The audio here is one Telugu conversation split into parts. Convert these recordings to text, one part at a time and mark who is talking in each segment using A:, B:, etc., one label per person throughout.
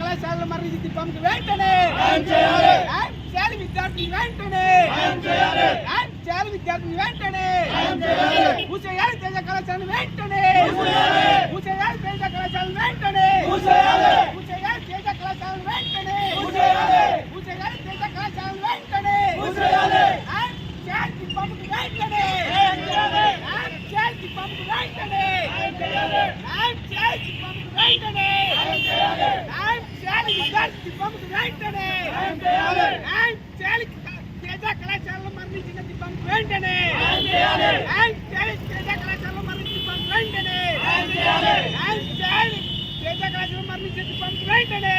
A: కళాశాలలో మరణించి దీపానికి వెంటనే. చేయాలి? విద్యార్థిని వెంటనే. చేయాలి? విద్యార్థిని వెంటనే. తేజ కళాశాలను వెంటనే. దిబ్బంకు వెంటనే తేజ కళాశాలలో మరణించిన దిబ్బంకు వెంటనే తేజ కళాశాలలో మరణించిన దిబ్బంకు వెంటనే తేజ కళాశాలలో మరణించిన దిబ్బంకు వెంటనే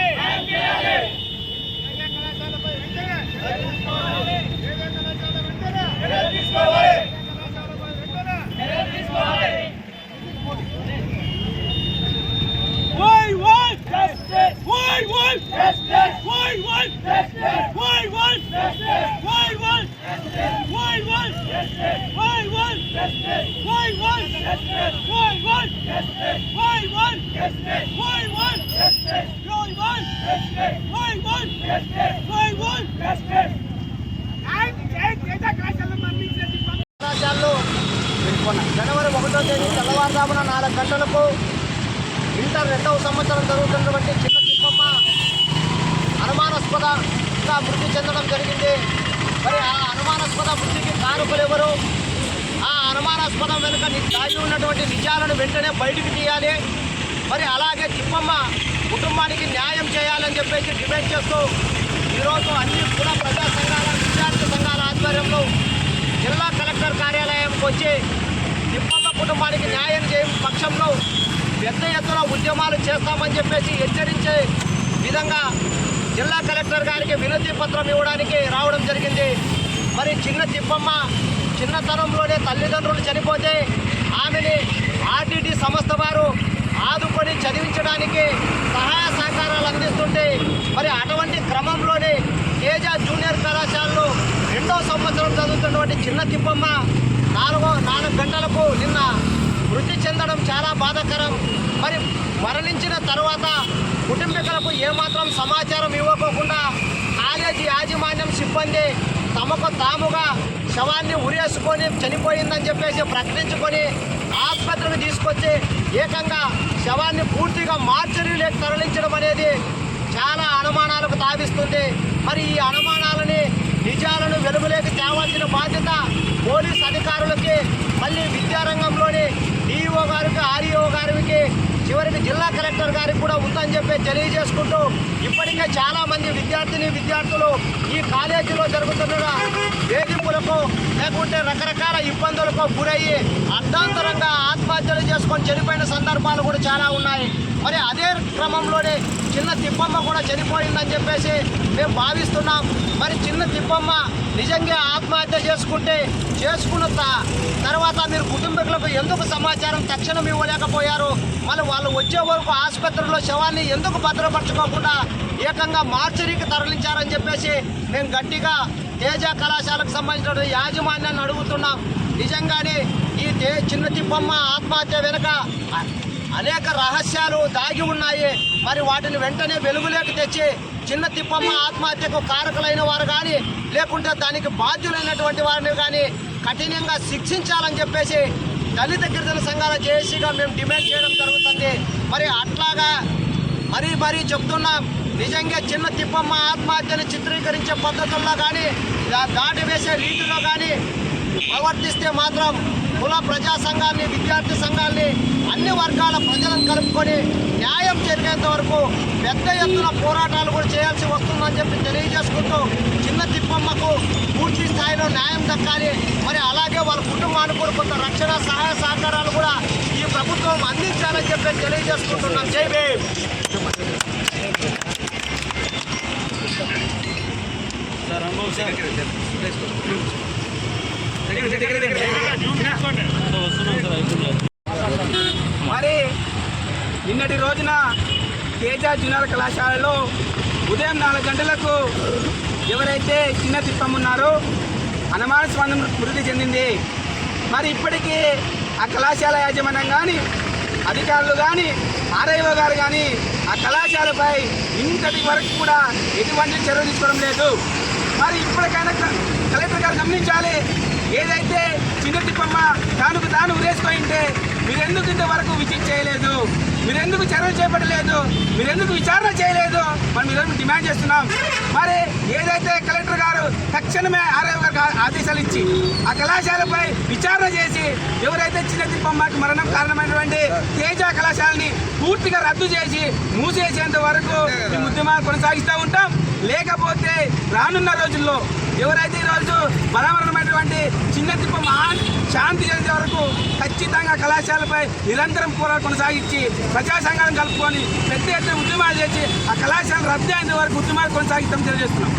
A: కళాశాలలో
B: జనవరి ఒకటో తేదీ తెల్లవారుజామున నాలుగు గంటలకు ఇంటర్ రెండవ సంవత్సరం జరుగుతున్నటువంటి చిన్న తిప్పమ్మ అనుమానాస్పదంగా మృతి చెందడం జరిగింది. మరి ఆ అనుమానాస్పద మృతికి కారకులు ఎవరు? ఆ అనుమానాస్పదం వెనుక దాగి ఉన్నటువంటి నిజాలను వెంటనే బయటకు తీయాలి. మరి అలాగే తిప్పమ్మ కుటుంబానికి న్యాయం చేయాలని చెప్పేసి డిమాండ్ చేస్తూ ఈరోజు అన్ని కుల ప్రజా సంఘాల విద్యార్థి సంఘాల ఆధ్వర్యంలో జిల్లా కలెక్టర్ కార్యాలయంకి వచ్చి తిప్పమ్మ కుటుంబానికి న్యాయం చేయని పక్షంలో పెద్ద ఎత్తున ఉద్యమాలు చేస్తామని చెప్పేసి హెచ్చరించే విధంగా జిల్లా కలెక్టర్ గారికి వినతి పత్రం ఇవ్వడానికి రావడం జరిగింది. మరి చిన్న తిప్పమ్మ చిన్నతనంలోనే తల్లిదండ్రులు చనిపోతే ఆమెని ఆర్టీటీ సంస్థ వారు ఆదుకొని చదివించడానికి సహాయ సహకారాలు అందిస్తుంటే మరి అటువంటి క్రమంలోనే తేజ జూనియర్ కళాశాలలో రెండో సంవత్సరం చదువుతున్నటువంటి చిన్న తిప్పమ్మ నాలుగో నాలుగు గంటలకు నిన్న మృతి చెందడం చాలా బాధాకరం. మరి మరణించిన తర్వాత కుటుంబీకులకు ఏమాత్రం సమాచారం ఇవ్వకోకుండా కాలేజీ యాజమాన్యం సిబ్బంది తమకు తాముగా శవాన్ని ఉరేసుకొని చనిపోయిందని చెప్పేసి ప్రకటించుకొని ఆసుపత్రికి తీసుకొచ్చి ఏకంగా శవాన్ని పూర్తిగా మార్చరీలోకి తరలించడం అనేది చాలా అనుమానాలకు తావిస్తుంది మరి ఈ అనుమానాలని నిజాలను వెలుగులోకి తేవాల్సిన బాధ్యత పోలీస్ అధికారులకి మళ్ళీ విద్యారంగంలోని డిఈఓ గారికి ఆర్ఈఓ గారికి చివరికి జిల్లా కలెక్టర్ గారికి కూడా ఉందని చెప్పి తెలియజేసుకుంటూ ఇప్పటికే చాలామంది విద్యార్థిని విద్యార్థులు ఈ కాలేజీలో జరుగుతున్న వేధింపులకు లేకుంటే రకరకాల ఇబ్బందులకు గురయ్యి అర్ధాంతరంగా ఆత్మహత్యలు చేసుకొని చనిపోయిన సందర్భాలు కూడా చాలా ఉన్నాయి. మరి అదే క్రమంలోనే చిన్న తిప్పమ్మ కూడా చనిపోయిందని చెప్పేసి మేము భావిస్తున్నాం. మరి చిన్న తిప్పమ్మ నిజంగా ఆత్మహత్య చేసుకుంటే చేసుకున్న త- తర్వాత మీరు కుటుంబీకులకు ఎందుకు సమాచారం తక్షణం ఇవ్వలేకపోయారు? మళ్ళీ వాళ్ళు వచ్చే వరకు ఆసుపత్రిలో శవాన్ని ఎందుకు భద్రపరచుకోకుండా ఏకంగా మార్చరీకి తరలించారని చెప్పేసి మేము గట్టిగా తేజ కళాశాలకు సంబంధించిన యాజమాన్యాన్ని అడుగుతున్నాం. నిజంగానే ఈ తే చిన్న తిప్పమ్మ ఆత్మహత్య వెనుక అనేక రహస్యాలు దాగి ఉన్నాయి. మరి వాటిని వెంటనే వెలుగులోకి తెచ్చి చిన్న తిప్పమ్మ ఆత్మహత్యకు కారకులైన వారు కానీ లేకుంటే దానికి బాధ్యులైనటువంటి వారిని కానీ కఠినంగా శిక్షించాలని చెప్పేసి దళిత గిరిజన సంఘాల జేఏసీగా మేము డిమాండ్ చేయడం జరుగుతుంది. మరి అట్లాగా మరీ మరీ చెప్తున్నాం నిజంగా చిన్న తిప్పమ్మ ఆత్మహత్యను చిత్రీకరించే పద్ధతుల్లో కానీ దాటి వేసే రీతిలో కానీ ప్రవర్తిస్తే మాత్రం కుల ప్రజా సంఘాన్ని విద్యార్థి సంఘాన్ని అన్ని వర్గాల ప్రజలను కలుపుకొని న్యాయం జరిగేంత వరకు పెద్ద ఎత్తున పోరాటాలు కూడా చేయాల్సి వస్తుందని చెప్పి తెలియజేసుకుంటూ చిన్న తిప్పమ్మకు పూర్తి స్థాయిలో న్యాయం దక్కాలి. మరి అలాగే కుటుంబానికి కొంత రక్షణ సహాయ సహకారాలు కూడా ఈ ప్రభుత్వం అందించాలని చెప్పి తెలియజేసుకుంటున్నాం. జై భీమ్.
A: మరి నిన్నటి రోజున తేజ జూనియర్ కళాశాలలో ఉదయం నాలుగు గంటలకు ఎవరైతే చిన్న తిప్పం ఉన్నారో అనుమానాస్పదం మృతి చెందింది. మరి ఇప్పటికీ ఆ కళాశాల యాజమాన్యం కానీ
C: అధికారులు కానీ ఆర్ఐఓ గారు కానీ ఆ కళాశాలపై ఇంతటి వరకు కూడా ఎటువంటి చర్య తీసుకోవడం లేదు. మరి ఇప్పటికైనా కలెక్టర్ గారు గమనించాలి. ఏదైతే చిన్న తిప్పమ్మ తానుకు తాను ఉరేసుకుంటే మీరెందుకు ఇంతవరకు విజిట్ చేయలేదు? మీరెందుకు చర్యలు చేపట్టలేదు? మీరెందుకు విచారణ చేయలేదు? మరి మీరు డిమాండ్ చేస్తున్నాం. మరి ఏదైతే కలెక్టర్ గారు తక్షణమే ఆర్ఐ గారికి ఆదేశాలు ఇచ్చి ఆ కళాశాలపై విచారణ చేసి ఎవరైతే చిన్న తిప్పమ్మకి మరణం కారణమైనటువంటి తేజ కళాశాలని పూర్తిగా రద్దు చేసి మూసేసేంత వరకు ఈ ఉద్యమాలు కొనసాగిస్తూ ఉంటాం. లేకపోతే రానున్న రోజుల్లో ఎవరైతే ఈరోజు బలవరణమైనటువంటి చిన్న తిప్పమ్మ శాంతి చేసే వరకు ఖచ్చితంగా కళాశాలపై నిరంతరం పోరాటం కొనసాగించి ప్రజా సంఘాలను కలుపుకొని పెద్ద ఎత్తున ఉద్యమాలు చేసి ఆ కళాశాల రద్దు అయిన వరకు ఉద్యమాలు కొనసాగిస్తాం తెలియజేస్తున్నాం.